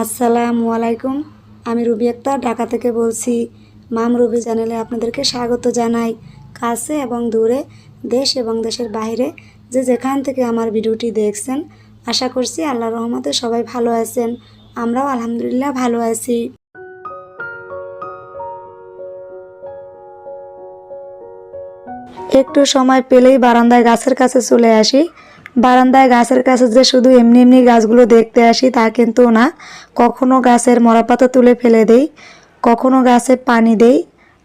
আসসালামু আলাইকুম। আমি রুবি আক্তার, ঢাকা থেকে বলছি, মাম রুবি চ্যানেলে আপনাদেরকে স্বাগত জানাই। কাছে এবং দূরে, দেশ এবং দেশের বাইরে যে যেখান থেকে আমার ভিডিওটি দেখছেন, আশা করছি আল্লাহ রহমতে সবাই ভালো আছেন। আমরাও আলহামদুলিল্লাহ ভালো আছি। একটু সময় পেলেই বারান্দায় গাছের কাছে চলে আসি। বারান্দায় গাছের কাছে যে শুধু এমনি এমনি গাছগুলো দেখতে আসি তা কিন্তু না। কখনো গাছের মরাপাতা তুলে ফেলে দেই, কখনো গাছে পানি দেই,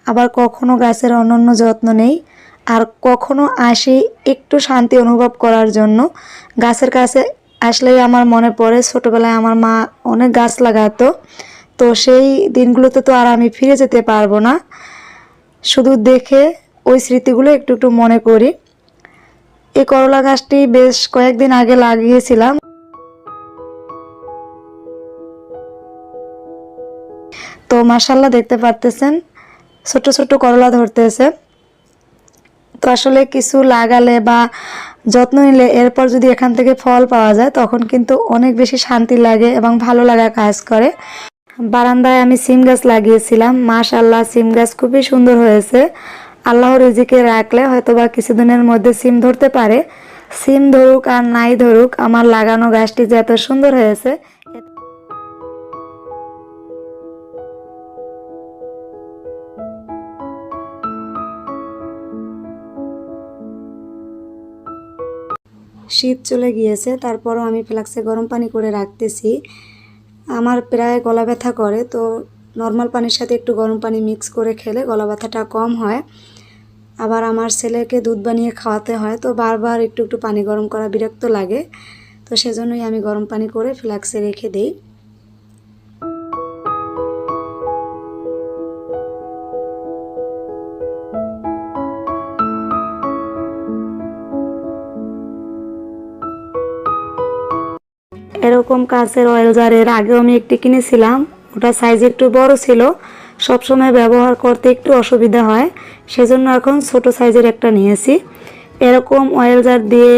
আবার কখনো গাছের অনন্য যত্ন নেই। আর কখনো আসি একটু শান্তি অনুভব করার জন্য। গাছের কাছে আসলেই আমার মনে পড়ে, ছোটোবেলায় আমার মা অনেক গাছ লাগাতো। তো সেই দিনগুলোতে তো আর আমি ফিরে যেতে পারব না। শুধু দেখে ওই স্মৃতিগুলো একটু একটু মনে করি। এই করলা গাছটি বেশ কয়েকদিন আগে লাগিয়েছিলাম। তো মাসাল্লাহ দেখতে পারতেছেন, ছোট ছোট করলা ধরতেছে। তো আসলে কিছু লাগালে বা যত্ন নিলে এরপর যদি এখান থেকে ফল পাওয়া যায়, তখন কিন্তু অনেক বেশি শান্তি লাগে এবং ভালো লাগা কাজ করে। বারান্দায় আমি সিম গাছ লাগিয়েছিলাম মাশাল্লাহ সিম গাছ খুবই সুন্দর হয়েছে। আল্লাহর রিজিকে রাখলে হয়তো বা কিছুদিনের মধ্যে সিম ধরতে পারে। সিম ধরুক আর নাই ধরুক, আমার লাগানো গাছটি যে এত সুন্দর হয়েছে শীত চলে গিয়েছে, তারপরও আমি ফ্লাক্সে গরম পানি করে রাখতেছি। আমার প্রায় গলা ব্যথা করে, তো নর্মাল পানির সাথে একটু গরম পানি মিক্স করে খেলে গলা ব্যথাটা কম হয়। আবার আমার ছেলেকে দুধ বানিয়ে খাওয়াতে হয়, তো বারবার একটু একটু পানি গরম করা বিরক্ত লাগে। তো সেজন্যই আমি গরম পানি করে ফ্লাক্সে রেখে দিই। এরকম কাঁচের অয়েল জারের আগেও আমি একটি কিনেছিলাম। ওটা সাইজ একটু বড় ছিল সবসময় ব্যবহার করতে একটু অসুবিধা হয়, সেজন্য এখন ছোট সাইজের একটা নিয়েছি। এরকম অয়েল জার দিয়ে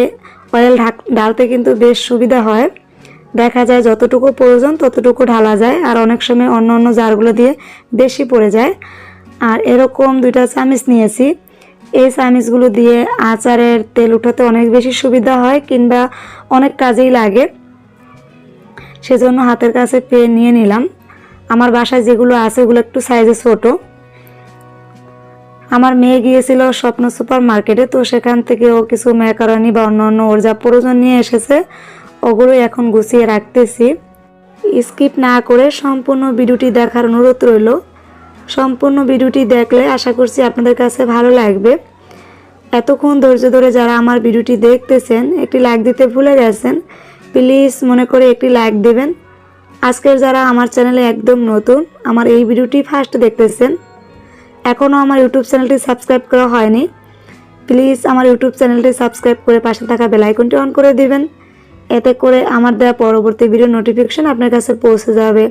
অয়েল ঢাক ঢালতে কিন্তু বেশ সুবিধা হয়। দেখা যায় যতটুকু প্রয়োজন ততটুকু ঢালা যায়, আর অনেক সময় অন্য অন্য জারগুলো দিয়ে বেশি পড়ে যায়। আর এরকম দুইটা চামিচ নিয়েছি। এই চামিচগুলো দিয়ে আচারের তেল উঠাতে অনেক বেশি সুবিধা হয় কিংবা অনেক কাজেই লাগে। সেজন্য হাতের কাছে পেয়ে নিয়ে নিলাম। আমার বাসায় যেগুলো আছে, ওগুলো একটু সাইজে ছোট। আমার মেয়ে গিয়েছিল স্বপ্ন সুপার মার্কেটে তো সেখান থেকে ও কিছু ম্যাকারনি বা অন্য ওর যা প্রয়োজন নিয়ে এসেছে, ওগুলো এখন গুছিয়ে রাখতেছি। স্কিপ না করে সম্পূর্ণ ভিডিওটি দেখার অনুরোধ রইল। সম্পূর্ণ ভিডিওটি দেখলে আশা করছি আপনাদের কাছে ভালো লাগবে। এতক্ষণ ধৈর্য ধরে যারা আমার ভিডিওটি দেখতেছেন, একটি লাইক দিতে ভুলে গেছেন প্লিজ মনে করে একটি লাইক দেবেন। আজকের যারা আমার চ্যানেলে একদম নতুন, আমার এই ভিডিওটি ফার্স্ট দেখতেছেন, এখনও আমার ইউটিউব চ্যানেলটি সাবস্ক্রাইব করা হয়নি, প্লিজ আমার ইউটিউব চ্যানেলটি সাবস্ক্রাইব করে পাশে থাকা বেল আইকনটি অন করে দিবেন, এতে করে আমার দেওয়া পরবর্তী ভিডিও নোটিফিকেশন আপনার কাছে পৌঁছে যাবে।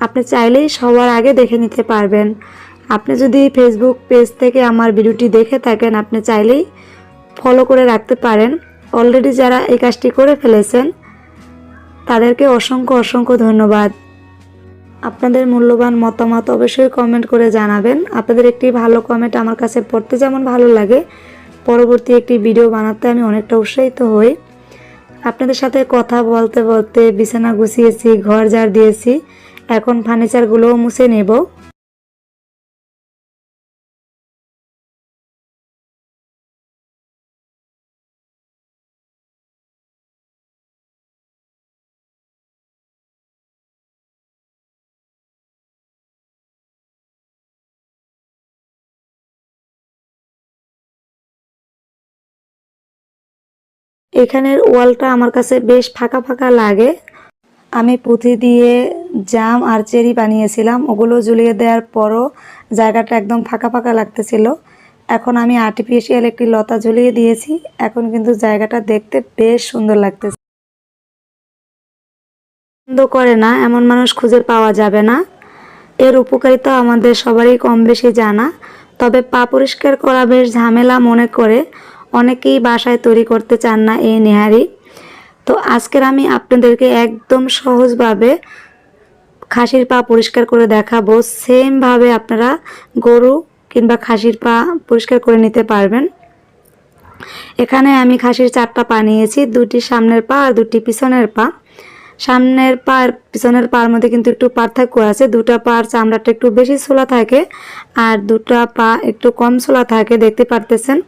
আপনি চাইলেই সবার আগে দেখে নিতে পারবেন। আপনি যদি ফেসবুক পেজ থেকে আমার ভিডিওটি দেখে থাকেন, আপনি চাইলেই ফলো করে রাখতে পারেন। অলরেডি যারা এই কাজটি করে ফেলেছেন তাদেরকে অসংখ্য অসংখ্য ধন্যবাদ। আপনাদের মূল্যবান মতামত অবশ্যই কমেন্ট করে জানাবেন। আপনাদের একটি ভালো কমেন্ট আমার কাছে পড়তে যেমন ভালো লাগে, পরবর্তী একটি ভিডিও বানাতে আমি অনেকটা উৎসাহিত হই। আপনাদের সাথে কথা বলতে বলতে বিছানা গুছিয়েছি, ঘর ঝাড় দিয়েছি, এখন ফার্নিচারগুলোও মুছে নেব। এখানের ওয়ালটা আমার কাছে বেশ ফাঁকা ফাঁকা লাগে। আমি পুঁথি দিয়ে জাম আর চেরি বানিয়েছিলাম। ওগুলো ঝুলিয়ে দেওয়ার পরও জায়গাটা একদম ফাঁকা ফাঁকা লাগতেছিল। এখন আমি আর্টিফিশিয়াল একটি লতা ঝুলিয়ে দিয়েছি। এখন কিন্তু জায়গাটা দেখতে বেশ সুন্দর লাগতেছে। পছন্দ করে না, এমন মানুষ খুঁজে পাওয়া যাবে না। এর উপকারিতা আমাদের সবারই কম বেশি জানা। তবে পা পরিষ্কার করা বেশ ঝামেলা মনে করে। অনেকেই বাসায় তৈরি করতে চান না এই নেহারি। তো আজকের আমি আপনাদেরকে একদম সহজভাবে খাসির পা পরিষ্কার করে দেখাবো। সেমভাবে আপনারা গরু কিংবা খাসির পা পরিষ্কার করে নিতে পারবেন। এখানে আমি খাসির চারটা পা নিয়েছি, দুটি সামনের পা আর দুটি পিছনের পা। সামনের পা আর পিছনের পার মধ্যে কিন্তু একটু পার্থক্য আছে, দুটা পার চামড়াটা একটু বেশি ছোলা থাকে আর দুটা পা একটু কম ছোলা থাকে, দেখতে পারতেছেন?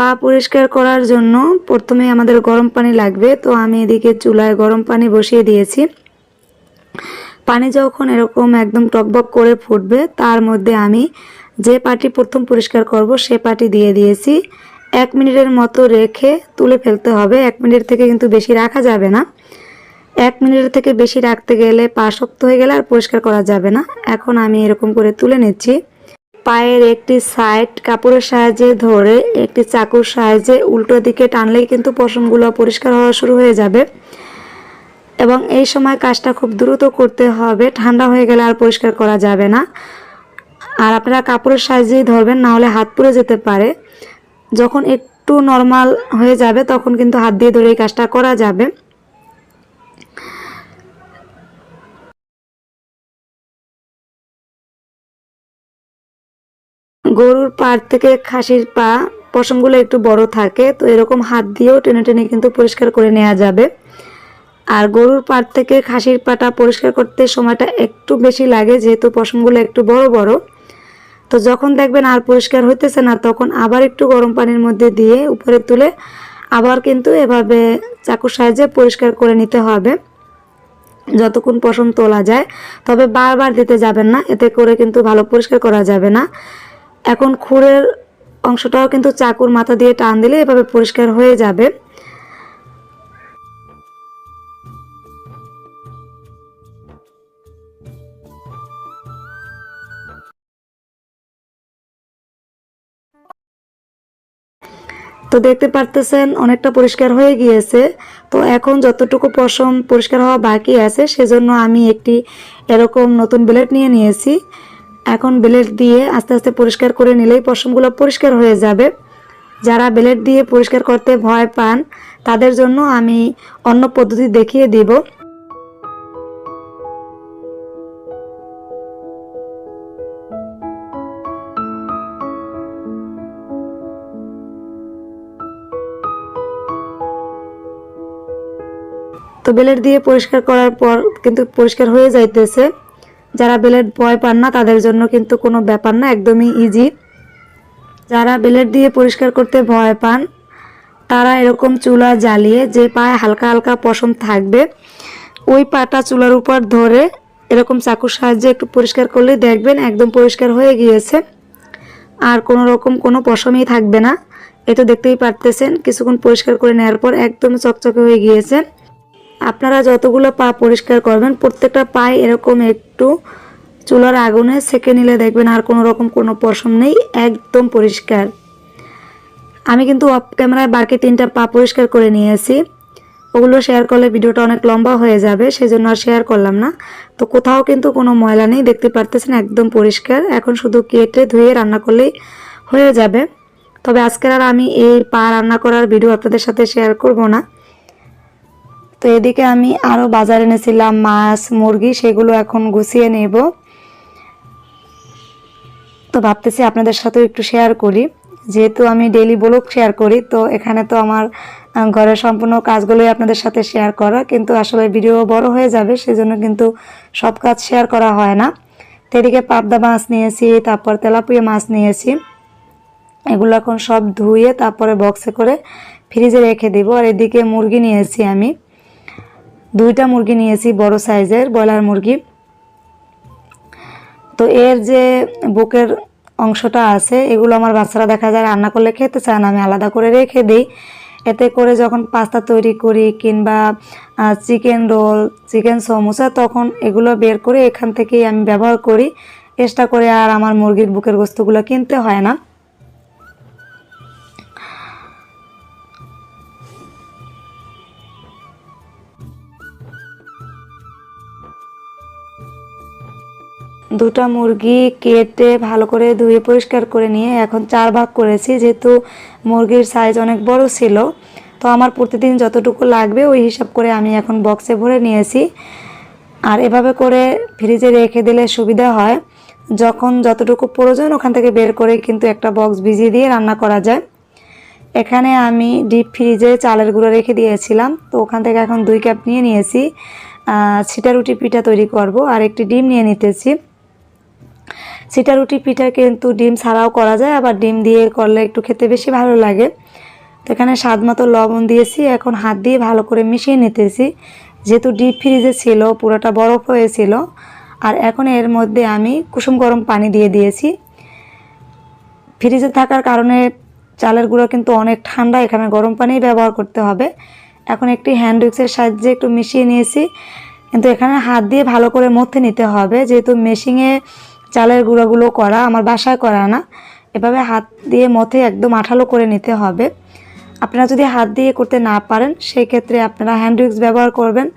পা পরিষ্কার করার জন্য প্রথমে আমাদের গরম পানি লাগবে। তো আমি এদিকে চুলায় গরম পানি বসিয়ে দিয়েছি। পানি যখন এরকম একদম টকবক করে ফুটবে, তার মধ্যে আমি যে পাটি প্রথম পরিষ্কার করব, সে পাটি দিয়ে দিয়েছি। এক মিনিটের মতো রেখে তুলে ফেলতে হবে। এক মিনিট থেকে কিন্তু বেশি রাখা যাবে না। এক মিনিটের থেকে বেশি রাখতে গেলে পা শক্ত হয়ে গেলে আর পরিষ্কার করা যাবে না। এখন আমি এরকম করে তুলে নিচ্ছি। পায়ের একটি সাইড কাপড়ের সাহায্যে ধরে, একটি চাকুর সাহায্যে উল্টো দিকে টানলেই কিন্তু পশমগুলো পরিষ্কার হওয়া শুরু হয়ে যাবে। এবং এই সময় কাজটা খুব দ্রুত করতে হবে, ঠান্ডা হয়ে গেলে আর পরিষ্কার করা যাবে না। আর আপনারা কাপড়ের সাহায্যেই ধরবেন, না হলে হাত পুড়ে যেতে পারে। যখন একটু নর্মাল হয়ে যাবে, তখন কিন্তু হাত দিয়ে ধরে এই কাজটা করা যাবে। গরুর পাড় থেকে খাসির পা, পশমগুলো একটু বড় থাকে, তো এরকম হাত দিয়েও টেনে টেনে কিন্তু পরিষ্কার করে নেওয়া যাবে। আর গরুর পাড় থেকে খাসির পাটা পরিষ্কার করতে সময়টা একটু বেশি লাগে, যেহেতু পশমগুলো একটু বড় বড়। তো যখন দেখবেন আর পরিষ্কার হইতেছে না, তখন আবার একটু গরম পানির মধ্যে দিয়ে উপরে তুলে আবার কিন্তু এভাবে চাকুর সাহায্যে পরিষ্কার করে নিতে হবে। যতক্ষণ পশম তোলা যায়, তবে বারবার দিতে যাবেন না, এতে করে কিন্তু ভালো পরিষ্কার করা যাবে না। এখন খুরের অংশটাও কিন্তু চাকুর মাথা দিয়ে টান দিলে এভাবে পরিষ্কার হয়ে যাবে। তো দেখতে পারতেছেন, অনেকটা পরিষ্কার হয়ে গিয়েছে। তো এখন যতটুকু পশম পরিষ্কার হওয়া বাকি আছে, সেজন্য আমি একটি এরকম নতুন ব্লেড নিয়ে নিয়েছি। এখন ব্লেড দিয়ে আস্তে আস্তে পরিষ্কার করে নিলেই পশমগুলো পরিষ্কার হয়ে যাবে। যারা ব্লেড দিয়ে পরিষ্কার করতে ভয় পান, তাদের জন্য আমি অন্য পদ্ধতি দেখিয়ে দিব। তো ব্লেড দিয়ে পরিষ্কার করার পর কিন্তু পরিষ্কার হয়ে যাইতেছে। যারা ব্লেড ভয় পান না, তাদের জন্য কিন্তু কোনো ব্যাপার না, একদমই ইজি যারা ব্লেড দিয়ে পরিষ্কার করতে ভয় পান, তারা এরকম চুলা জ্বালিয়ে যে পায়ে হালকা হালকা পশম থাকবে, ওই পাটা চুলার উপর ধরে এরকম চাকুর সাহায্যে একটু পরিষ্কার করলে দেখবেন একদম পরিষ্কার হয়ে গিয়েছে। আর কোনো রকম কোনো পশমই থাকবে না। এটা দেখতেই পারতেছেন, কিছুক্ষণ পরিষ্কার করে নেওয়ার পর একদম চকচকে হয়ে গিয়েছে। আপনারা যতগুলো পা পরিষ্কার করবেন, প্রত্যেকটা পায়ে এরকম একটু চুলার আগুনে সেকে নিলে দেখবেন আর কোনো রকম কোনো পশম নেই, একদম পরিষ্কার। আমি কিন্তু অফ ক্যামেরায় বাকি তিনটা পা পরিষ্কার করে নিয়েছি। ওগুলো শেয়ার করলে ভিডিওটা অনেক লম্বা হয়ে যাবে, সেজন্য আর শেয়ার করলাম না। তো কোথাও কিন্তু কোনো ময়লা নেই, দেখতে পারতেছেন একদম পরিষ্কার। এখন শুধু কেটে ধুয়ে রান্না করলেই হয়ে যাবে। তবে আজকের আর আমি এই পা রান্না করার ভিডিও আপনাদের সাথে শেয়ার করব না। তো এদিকে আমি আরও বাজারে এনেছিলাম মাছ, মুরগি, সেগুলো এখন গুছিয়ে নেব। তো ভাবতেছি আপনাদের সাথেও একটু শেয়ার করি। যেহেতু আমি ডেইলি ব্লগ শেয়ার করি, তো এখানে তো আমার ঘরের সম্পূর্ণ কাজগুলোই আপনাদের সাথে শেয়ার করা। কিন্তু আসলে ভিডিও বড় হয়ে যাবে, সেজন্য কিন্তু সব কাজ শেয়ার করা হয় না। তো এদিকে পাবদা মাছ নিয়েছি, তারপর তেলাপুয়া মাছ নিয়েছি। এগুলো এখন সব ধুয়ে তারপরে বক্সে করে ফ্রিজে রেখে দেবো। আর এদিকে মুরগি নিয়েছি আমি। দুইটা মুরগি নিয়েছি, বড় সাইজের ব্রয়লার মুরগি। তো এর যে বুকের অংশটা আছে, এগুলো আমার বাচ্চারা দেখা যায় রান্না করলে খেতে চায় না, আমি আলাদা করে রেখে দিই। এতে করে যখন পাস্তা তৈরি করি কিংবা চিকেন রোল, চিকেন সমোসা, তখন এগুলো বের করে এখান থেকেই আমি ব্যবহার করি। চেষ্টা করে আর আমার মুরগির বুকের গোস্তগুলো কিনতে হয় না। দুটা মুরগি কেটে ভালো করে ধুয়ে পরিষ্কার করে নিয়ে এখন চার ভাগ করেছি, যেহেতু মুরগির সাইজ অনেক বড় ছিল। তো আমার প্রতিদিন যতটুকু লাগবে ওই হিসাব করে আমি এখন বক্সে ভরে নিয়েছি। আর এভাবে করে ফ্রিজে রেখে দিলে সুবিধা হয়। যখন যতটুকু প্রয়োজন ওখান থেকে বের করে কিন্তু একটা বক্স ভিজিয়ে দিয়ে রান্না করা যায়। এখানে আমি ডিপ ফ্রিজে চালের গুঁড়ো রেখে দিয়েছিলাম। তো ওখান থেকে এখন দুই কাপ নিয়ে নিয়েছি। ছিটা রুটি পিঠা তৈরি করব। আর একটি ডিম নিয়ে নিতেছি। ছিটা রুটি পিঠা কিন্তু ডিম ছাড়াও করা যায়, আবার ডিম দিয়ে করলে একটু খেতে বেশি ভালো লাগে। তো এখানে স্বাদ মতো লবণ দিয়েছি, এখন হাত দিয়ে ভালো করে মিশিয়ে নিতেছি। যেহেতু ডিপ ফ্রিজে ছিল, পুরোটা বরফ হয়েছিল আর এখন এর মধ্যে আমি কুসুম গরম পানি দিয়ে দিয়েছি। ফ্রিজে থাকার কারণে চালের গুঁড়ো কিন্তু অনেক ঠান্ডা, এখানে গরম পানি ব্যবহার করতে হবে। এখন একটি হ্যান্ড উইক্সের সাহায্যে একটু মিশিয়ে নিয়েছি, কিন্তু এখানে হাত দিয়ে ভালো করে মথে নিতে হবে। যেহেতু মেশিংয়ে চালের গুঁড়োগুলো করা, আমার বাসায় করা না। এভাবে হাত দিয়ে মথে একদম আঠালো করে নিতে হবে। আপনারা যদি হাত দিয়ে করতে না পারেন সেই ক্ষেত্রে আপনারা হ্যান্ড উইক্স ব্যবহার করবেন।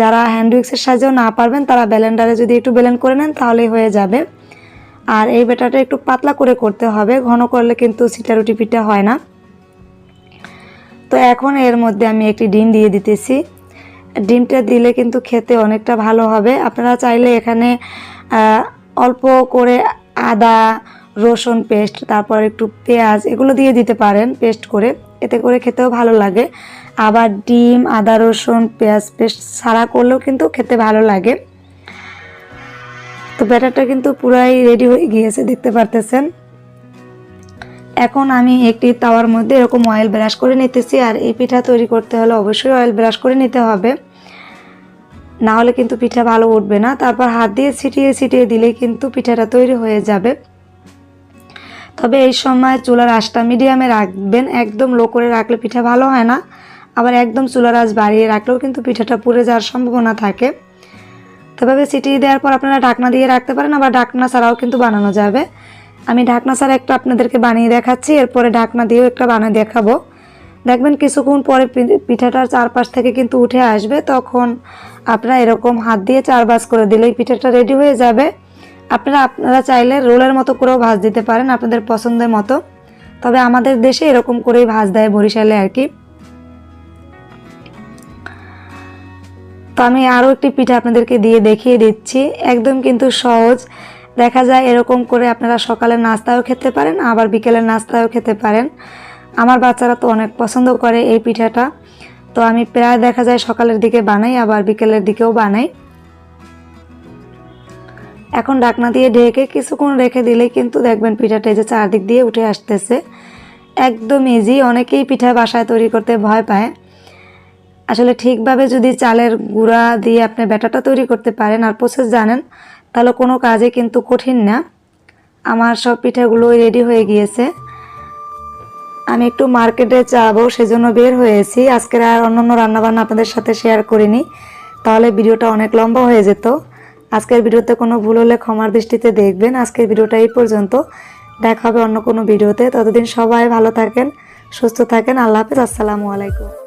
যারা হ্যান্ড উইক্সের সাহায্যেও না পারবেন, তারা ব্যালেন্ডারে যদি একটু ব্যালেন্ড করে নেন, তাহলেই হয়ে যাবে। আর এই বেটাটা একটু পাতলা করে করতে হবে, ঘন করলে কিন্তু সিটা রুটি পিঠা হয় না। তো এখন এর মধ্যে আমি একটি ডিম দিয়ে দিতেছি। ডিমটা দিলে কিন্তু খেতে অনেকটা ভালো হবে। আপনারা চাইলে এখানে অল্প করে আদা, রসুন পেস্ট, তারপর একটু পেঁয়াজ, এগুলো দিয়ে দিতে পারেন পেস্ট করে। এতে করে খেতেও ভালো লাগে। আবার ডিম, আদা, রসুন, পেঁয়াজ পেস্ট ছাড়া করলেও কিন্তু খেতে ভালো লাগে। তো ব্যাটারটা কিন্তু পুরাই রেডি হয়ে গিয়েছে, দেখতে পারতেছেন। এখন আমি একটি তাওয়ার মধ্যে এরকম অয়েল ব্রাশ করে নিতেছি, আর এই পিঠা তৈরি করতে হলে অবশ্যই অয়েল ব্রাশ করে নিতে হবে। না হলে কিন্তু পিঠা ভালো উঠবে না। তারপর হাত দিয়ে ছিটিয়ে ছিটিয়ে দিলেই কিন্তু পিঠাটা তৈরি হয়ে যাবে। তবে এই সময় চুলার আঁচটা মিডিয়ামে রাখবেন। একদম লো করে রাখলে পিঠা ভালো হয় না। আবার একদম চুলার আঁচ বাড়িয়ে রাখলেও কিন্তু পিঠাটা পুড়ে যাওয়ার সম্ভাবনা থাকে। তবে সিটিয়ে দেওয়ার পর আপনারা ঢাকনা দিয়ে রাখতে পারেন, আবার ঢাকনা ছাড়াও কিন্তু বানানো যাবে। আমি ঢাকনা ছাড়া একটা আপনাদেরকে বানিয়ে দেখাচ্ছি, এরপরে ঢাকনা দিয়েও একটা বানিয়ে দেখাবো। দেখবেন কিছুক্ষণ পরে পিঠাটার চারপাশ থেকে কিন্তু উঠে আসবে। তখন আপনারা এরকম হাত দিয়ে চার ভাঁজ করে দিলেই পিঠাটা রেডি হয়ে যাবে। আপনারা আপনারা চাইলে রোলের মতো করেও ভাজ দিতে পারেন আপনাদের পছন্দের মতো। তবে আমাদের দেশে এরকম করেই ভাজ দেয় বরিশালে আর কি। তো আমি আরও একটি পিঠা আপনাদেরকে দিয়ে দেখিয়ে দিচ্ছি। একদম কিন্তু সহজ। দেখা যায় এরকম করে আপনারা সকালের নাস্তাও খেতে পারেন, আবার বিকেলের নাস্তাও খেতে পারেন। আমার বাচ্চারা তো অনেক পছন্দ করে এই পিঠাটা। তো আমি প্রায় দেখা যায় সকালের দিকে বানাই, আবার বিকেলের দিকেও বানাই। এখন ডাকনা দিয়ে ঢেকে কিছুক্ষণ রেখে দিলেই কিন্তু দেখবেন পিঠাটা যে চারদিক দিয়ে উঠে আসতেছে। একদম ইজি অনেকেই পিঠা বাসায় তৈরি করতে ভয় পায়। আসলে ঠিকভাবে যদি চালের গুঁড়া দিয়ে আপনি ব্যাটাটা তৈরি করতে পারেন আর প্রসেস জানেন, তাহলে কোনো কাজে কিন্তু কঠিন না। আমার সব পিঠাগুলোই রেডি হয়ে গিয়েছে। আমি একটু মার্কেটে যাব, সেজন্য বের হয়েছি। আজকের আর অন্য অন্য রান্নাবান্না আপনাদের সাথে শেয়ার করিনি। তাহলে ভিডিওটা অনেক লম্বা হয়ে যেত। আজকের ভিডিওতে কোনো ভুল হলে ক্ষমার দৃষ্টিতে দেখবেন। আজকের ভিডিওটা এই পর্যন্ত। দেখা হবে অন্য কোনো ভিডিওতে। ততদিন সবাই ভালো থাকেন, সুস্থ থাকেন। আল্লাহ হাফেজ। আসসালামু আলাইকুম।